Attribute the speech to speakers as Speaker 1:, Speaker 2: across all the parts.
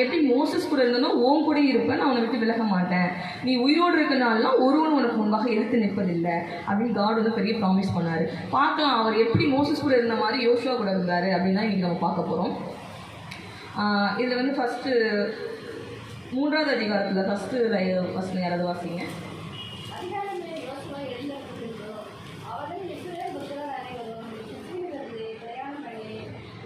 Speaker 1: எப்படி மோசஸ் கூட இருந்தனோ ஓம் கூட இருப்பேன் நான் உன்னை விட்டு விலக மாட்டேன். நீ உயிரோடு இருக்கனாலாம் ஒருவன் உனக்கு முன்பாக எடுத்து நிற்பதில்லை. அப்படின்னு காட் வந்து பெரிய ப்ராமிஸ் பண்ணார். பார்க்கலாம் அவர் எப்படி மோசஸ் கூட இருந்த மாதிரி யோசுவா கூட இருந்தார் அப்படின்னு தான் இன்றைக்கி நம்ம பார்க்க போகிறோம் இதில் வந்து ஃபஸ்ட்டு மூன்றாவது அதிகாரத்தில் ஃபஸ்ட்டு ஃபஸ்ட்டு யாராவது வாசிங்க
Speaker 2: அதிகாரமே யோசுவா எழுந்தப்பட்டிருந்தோ அவரும் இஸ்ரவேல் புத்திரர் அனைவரும் சுற்றிலிருந்து பிரயாணம் பண்ணி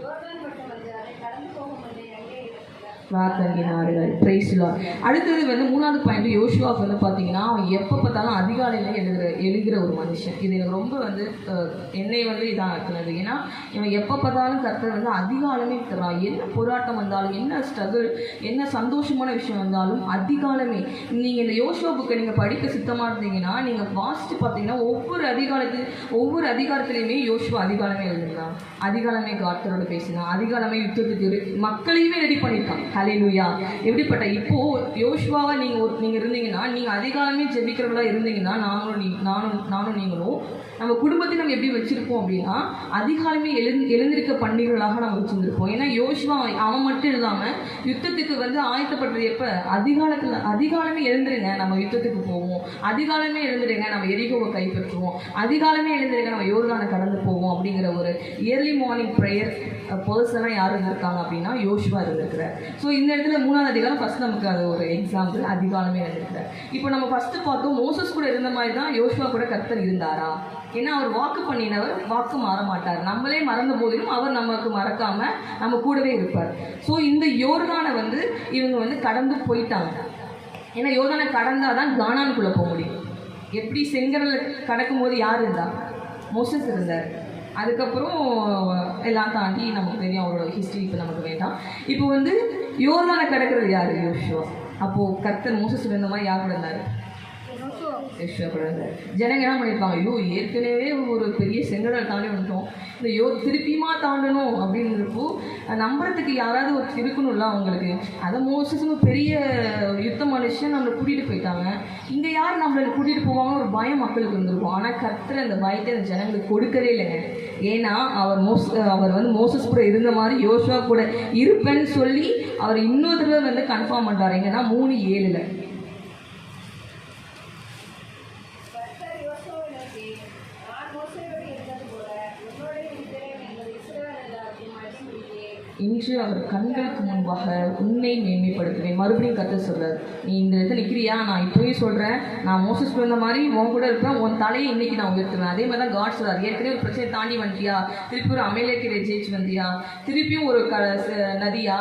Speaker 2: யோர்தான் மட்டும் வந்து அதை கடந்து போகும் முன்னே அங்கே இருக்கிறார்
Speaker 1: வார்த்தங்கினார்கள் பிரைஸ்லா அடுத்தது வந்து மூணாவது பாயிண்ட் யோசுவா வந்து பார்த்தீங்கன்னா அவன் எப்போ பார்த்தாலும் அதிகாலையில் எழுதுகிற எழுகிற ஒரு மனுஷன். இது எனக்கு ரொம்ப வந்து என்னை வந்து இதாக இருக்கிறது ஏன்னா இவன் எப்போ பார்த்தாலும் கர்த்தர் வந்து அதிகாலமே தரான் என்ன போராட்டம் வந்தாலும் என்ன ஸ்ட்ரகிள் என்ன சந்தோஷமான விஷயம் வந்தாலும் அதிகாலமே நீங்கள் இந்த யோசுவா புக்கை நீங்கள் படிக்க சித்தமாக இருந்தீங்கன்னா நீங்கள் வாசித்து பார்த்தீங்கன்னா ஒவ்வொரு அதிகாலத்து ஒவ்வொரு அதிகாரத்துலையுமே யோசுவா அதிகாலமே எழுதுங்க அதிகாலமே கார்த்தரோட பேசினான். அதிகாலமே யுத்தத்துக்கு மக்களையுமே ரெடி பண்ணியிருக்கான். ஹalleluya. எப்படிப்பட்ட இப்போ யோசுவாவா நீங்கள் ஒரு நீங்கள் இருந்தீங்கன்னா நீங்கள் அதிகாலமே ஜெபிக்கிறவங்களா இருந்தீங்கன்னா நானும் நீ நானும் நானும் நீங்களும் நம்ம குடும்பத்தை நம்ம எப்படி வச்சுருப்போம் அப்படின்னா அதிகாலமே எழுந் எழுந்திருக்க பண்டிகைகளாக நம்ம வச்சுருந்துருப்போம். ஏன்னா யோசுவா அவன் மட்டும் இல்லாமல் யுத்தத்துக்கு வந்து ஆயத்தப்பட்டது எப்போ? அதிகாலத்தில் அதிகாலமே எழுந்துருங்க நம்ம யுத்தத்துக்கு போவோம். அதிகாலமே எழுந்துருங்க நம்ம எரிகோவை கைப்பற்றுவோம். அதிகாலமே எழுந்துருங்க நம்ம யோர்தானை கடந்து போவோம் அப்படிங்கிற ஒரு இயர்லி மார்னிங் ப்ரேயர் பர்சனாக யார் இருந்திருக்காங்க அப்படின்னா யோசுவா இருந்திருக்கிறார். ஸோ இந்த இடத்துல மூணாவது அதிகாரம் ஃபஸ்ட் நமக்கு அது ஒரு எக்ஸாம்பிள் அதிகாலமே இருந்திருக்கிறார். இப்போ நம்ம ஃபஸ்ட்டு பார்த்தோம் மோசஸ் கூட இருந்த மாதிரி தான் யோசுவா கூட கர்த்தர் இருந்தாரா? ஏன்னா அவர் வாக்கு பண்ணினவர் வாக்கு மாற மாட்டார். நம்மளே மறந்த போதிலும் அவர் நமக்கு மறக்காம நம்ம கூடவே இருப்பார். ஸோ இந்த யோர்தானை வந்து இவங்க வந்து கடந்து போயிட்டாங்க. ஏன்னா யோர்தானை கடந்தாதான் கானானுக்குள்ளே போக முடியும். எப்படி செங்கடலை கடக்கும்போது யார் இருந்தா? மோசஸ் இருந்தார். அதுக்கப்புறம் எல்லாம் தாண்டி நமக்கு தெரியும் அவரோட ஹிஸ்ட்ரி இப்போ நமக்கு வேண்டாம். இப்போ வந்து யோர்தானை கிடக்கிறது யார்? யோசுவா. அப்போது கர்த்தர் மோசஸ் இருந்த மாதிரி யார் கூட இருந்தார் யோசுவா கூட ஜனங்க என்ன பண்ணியிருப்பாங்க ஐயோ ஏற்கனவே ஒரு பெரிய செங்கடல் தாண்டி வந்துட்டோம். இந்த யோ திருப்பியுமா தாண்டணும் அப்படின்றப்போ நம்புறதுக்கு யாராவது ஒரு இருக்கணும்ல அவங்களுக்கு. அதை மோசஸ்னு பெரிய யுத்த மனுஷன் நம்மளை கூட்டிகிட்டு போயிட்டாங்க. இங்கே யார் நம்மளை கூட்டிகிட்டு போவாங்கன்னு ஒரு பயம் மக்களுக்கு இருந்திருக்கும். ஆனால் கத்துற அந்த பயத்தை அந்த ஜனங்களுக்கு கொடுக்கவே இல்லைங்க. ஏன்னா அவர் மோஸ் அவர் வந்து மோசஸ் கூட இருந்த மாதிரி யோசுவா கூட இருப்பேன்னு சொல்லி அவர் இன்னொரு தடவை வந்து கன்ஃபார்ம் பண்ணுறாரு ஏன்னா மூணு ஏழில்
Speaker 2: கர்த்தர் யோசுவாவை நோக்கி நான் மோசையோடு இருந்தது போல உன்னோடு இருக்கிறேன் என்பது இஸ்ரவேல் எல்லாருக்கும் அடிமுடியே
Speaker 1: இன்று அவர் கண்களுக்கு முன்பாக உன்னை மேன்மைப்படுத்துவேன். மறுபடியும் கத்த சொல்றார் நீ இந்த இடத்துல நிற்கிறியா நான் இப்போயும் சொல்கிறேன் நான் மோசஸ் இருந்த மாதிரி உன் கூட இருப்பேன். உன் தலையை இன்னைக்கு நான் உயர்த்துவேன். அதே மாதிரி தான் காட் சொல்றார் ஏற்கனவே ஒரு பிரச்சனை தாண்டி வந்துட்டியா திருப்பி ஒரு அமலேக்கரை ஜெயிச்சு வந்தியா? திருப்பியும் ஒரு க நதியா?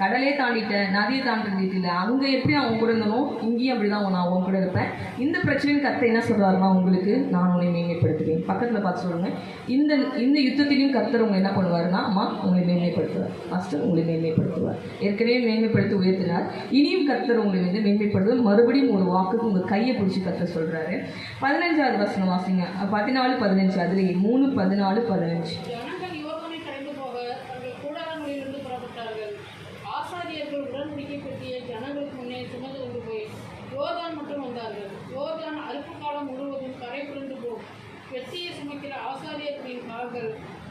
Speaker 1: கடலே தாண்டிட்டேன் நதியை தாண்டிட்டு அங்கே எப்படி நான் உங்க கூட இருந்தனோ இங்கேயும் அப்படி தான் நான் உன் கூட இருப்பேன். இந்த பிரச்சனையின் கத்தை என்ன சொல்கிறாருன்னா உங்களுக்கு நான் உன்னை மேன்மைப்படுத்துவேன். பக்கத்தில் பார்த்து சொல்லுங்கள் இந்த இந்த யுத்தத்திலையும் கர்த்தர் உங்களை என்ன பண்ணுவாருன்னா அம்மா உங்களை மேன்மைப்படுத்துவார். ஃபஸ்ட்டு உங்களை மேன்மைப்படுத்துவார். ஏற்கனவே மேன்மைப்படுத்தி உயர்த்தினார். இனியும் கர்த்தர் உங்களை வந்து மேன்மைப்படுத்துவது மறுபடியும் ஒரு வாக்குக்கு உங்கள் கையை பிடிச்சி கர்த்தர் சொல்கிறாரு பதினஞ்சாவது வசனம் வாசிங்க. பதினாலு பதினஞ்சு அதுலேயே மூணு பதினாலு பதினஞ்சு.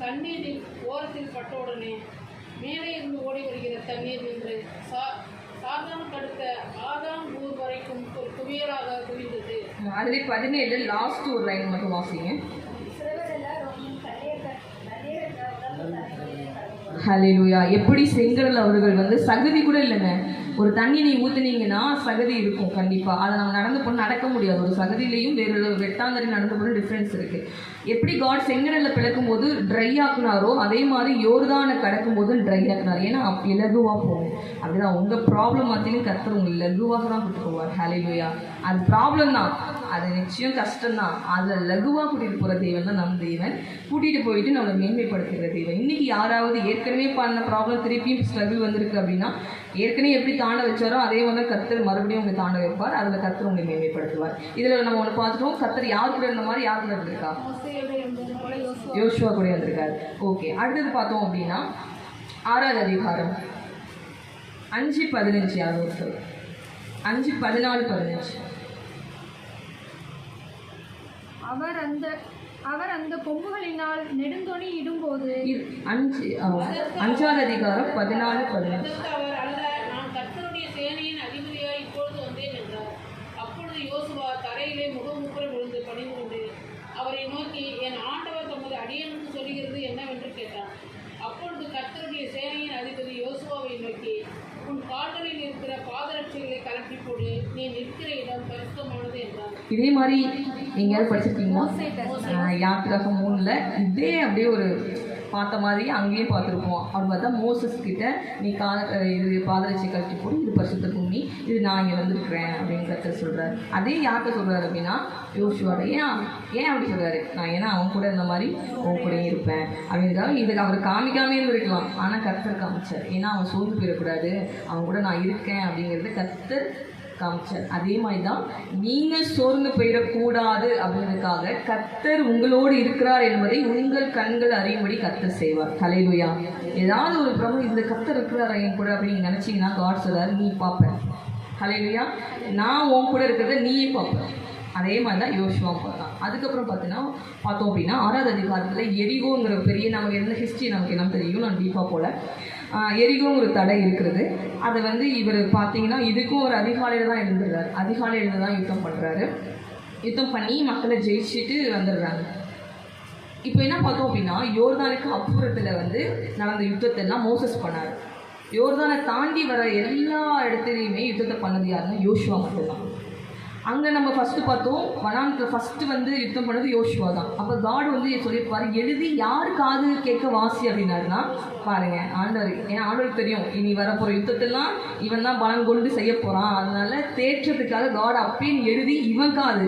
Speaker 3: தண்ணீரில் ஓரத்தில் பட்டவுடனே மேலே இருந்து ஓடி வருகிற தண்ணீர் நின்று சா சாதாரண தடுத்த ஆதாம் ஊர் வரைக்கும் ஒரு குவியலாக குவிந்தது.
Speaker 1: அதுலேயே பதினேழு லாஸ்ட் ஒரு லைன் மட்டும் வாசிங்க.
Speaker 2: ஹலே
Speaker 1: லூயா எப்படி செங்கடல் அவர்கள் வந்து சகுதி கூட இல்லைங்க. ஒரு தண்ணி நீ ஊற்றுனீங்கன்னா சகதி இருக்கும் கண்டிப்பாக அதை நம்ம நடந்து போன நடக்க முடியாது. ஒரு சகதியிலையும் வேற ஒரு வெட்டாந்தரி நடந்து போன டிஃப்ரென்ஸ் இருக்குது எப்படி காட் செங்கடலில் பிளக்கும் போது ட்ரை ஆக்குனாரோ அதே மாதிரி யோர்தானை கடக்கும் போது ட்ரை ஆக்குனார். ஏன்னா அப் இலகுவாக போகும். அப்படிதான் உங்கள் ப்ராப்ளம் மத்தியிலும் கத்துற உங்களை லகுவாக தான் கூட்டு போவார். ஹாலிலோயா அது ப்ராப்ளம் தான். அது நிச்சயம் கஷ்டம் தான் அதில் லகுவாக கூட்டிகிட்டு போகிற தெய்வம் தான் நம் தெய்வன் கூட்டிகிட்டு போயிட்டு நம்மளை மேன்மைப்படுத்துகிற தெய்வம் இன்னைக்கு யாராவது ஏற்கனவே பண்ண ப்ராப்ளம் திருப்பியும் ஸ்ட்ரகிள் வந்திருக்கு அப்படின்னா ஏற்கனவே எப்படி தாண்ட வச்சாரோ அதே மாதிரி தான் கர்த்தர் மறுபடியும் உங்களை தாண்ட வைப்பார். அதில் கர்த்தர் உங்களை மேன்மைப்படுத்துவார். இதில் நம்ம ஒன்று பார்த்துட்டோம். கர்த்தர் யார் கூட இருந்த மாதிரி யார் கூட இருந்திருக்கா?
Speaker 2: யோசுவா
Speaker 1: கூட இருந்திருக்காரு. ஓகே அடுத்தது பார்த்தோம் அப்படின்னா ஆறாவது அதிகாரம். அஞ்சு பதினஞ்சு யாரும் ஒருத்தர். அஞ்சு பதினாலு பதினஞ்சு.
Speaker 4: அவர் அந்த அவர் அந்த கொம்புகளினால் நெடுந்தொணி இடும்போது
Speaker 1: அஞ்சு அஞ்சாவது அதிகாரம் பதினாலு பதினஞ்சு.
Speaker 3: அவரை நோக்கி என் ஆண்டவர் தமது அடியனுக்கு சொல்கிறது என்னவென்று கேட்டார். அப்பொழுது கத்தருடைய சேனையின் அதிபதி யோசுவாவை நோக்கி உன் கால்களில் இருக்கிற பாதரட்சிகளை கலட்டி போடு. நீ நிற்கிற இடம் பரிசுத்தமானது என்றார்.
Speaker 1: இதே மாதிரி எங்கேயாவது படிச்சிருக்கீங்களா? யாத்திராக மூணில் இதே அப்படியே ஒரு பார்த்த மாதிரி அங்கேயே பார்த்துருப்போம். அவர் பார்த்தா மோசஸ் கிட்ட நீ கா இது பாதரட்சி கழட்டி போடு இது பரிசுத்த பூமி இது நான் இங்கே வந்திருக்கிறேன் அப்படின்னு கருத்து சொல்கிறார் அதே யார்கிட்ட சொல்கிறாரு அப்படின்னா யோசுவாட ஏன் ஏன் அப்படி சொல்கிறாரு நான் ஏன்னா அவன் கூட இந்த மாதிரி உன் கூடயும் இருப்பேன். அப்படின்றதால இதுக்கு அவர் காமிக்காமே இருந்திருக்கலாம். ஆனால் கத்தர் காமிச்சார். ஏன்னா அவன் சோர்ந்து போயிடக்கூடாது. அவன் கூட நான் இருக்கேன் அப்படிங்கிறது கத்தர் காமிச்சார். அதே மாதிரி தான் நீங்கள் சோர்ந்து போயிடக்கூடாது அப்படின்றதுக்காக கத்தர் உங்களோடு இருக்கிறார் என்பதை உங்கள் கண்கள் அறியும்படி கத்தர் செய்வார். தலைலுயா ஏதாவது ஒரு பிரபு இந்த கத்தர் இருக்கிறார் என் கூட அப்படின்னு நினச்சிங்கன்னா காட் சொல்றாரு நீ பார்ப்பேன். தலைலுயா நான் உன் கூட இருக்கிறத நீயே பார்ப்பேன் அதே மாதிரி தான் யோசுவா பார்த்தான். அதுக்கப்புறம் பார்த்தீங்கன்னா பார்த்தோம் அப்படின்னா ஆறாவது அதிகாரத்தில் எரிகோங்கிற பெரிய நமக்கு இருந்த ஹிஸ்ட்ரி நமக்கு என்ன தெரியும். நான் டீப்பாக போல. எரிகோங்கிற தடை இருக்கிறது. அதை வந்து இவர் பார்த்தீங்கன்னா இதுக்கும் ஒரு அதிகாலையில் தான் எழுந்துடுறாரு. அதிகாலையில் தான் யுத்தம் பண்ணுறாரு யுத்தம் பண்ணி மக்களை ஜெயிச்சுட்டு வந்துடுறாங்க. இப்போ என்ன பார்த்தோம் அப்படின்னா யோர்தானுக்கு அப்புறத்தில் வந்து நடந்த யுத்தத்தை எல்லாம் மோசஸ் பண்ணார். யோர்தானை தாண்டி வர எல்லா இடத்துலையுமே யுத்தத்தை பண்ணது யாருன்னா யோசுவா மட்டும்தான். அங்கே நம்ம ஃபஸ்ட்டு பார்த்தோம் வனாந்தில் ஃபஸ்ட்டு வந்து யுத்தம் பண்ணது யோசுவா தான். அப்போ காட் வந்து சொல்லியிருப்பார் எழுதி யார் காது கேட்க வாசி அப்படின்னாருன்னா பாருங்க ஆண்டவர். ஏன் ஆண்டவருக்கு தெரியும் இனி வரப்போகிற யுத்தத்தெல்லாம் இவன் தான் பலம் கொண்டு செய்ய போகிறான் அதனால தேற்றத்துக்காக காட் அப்பயே எழுதி இவன் காது.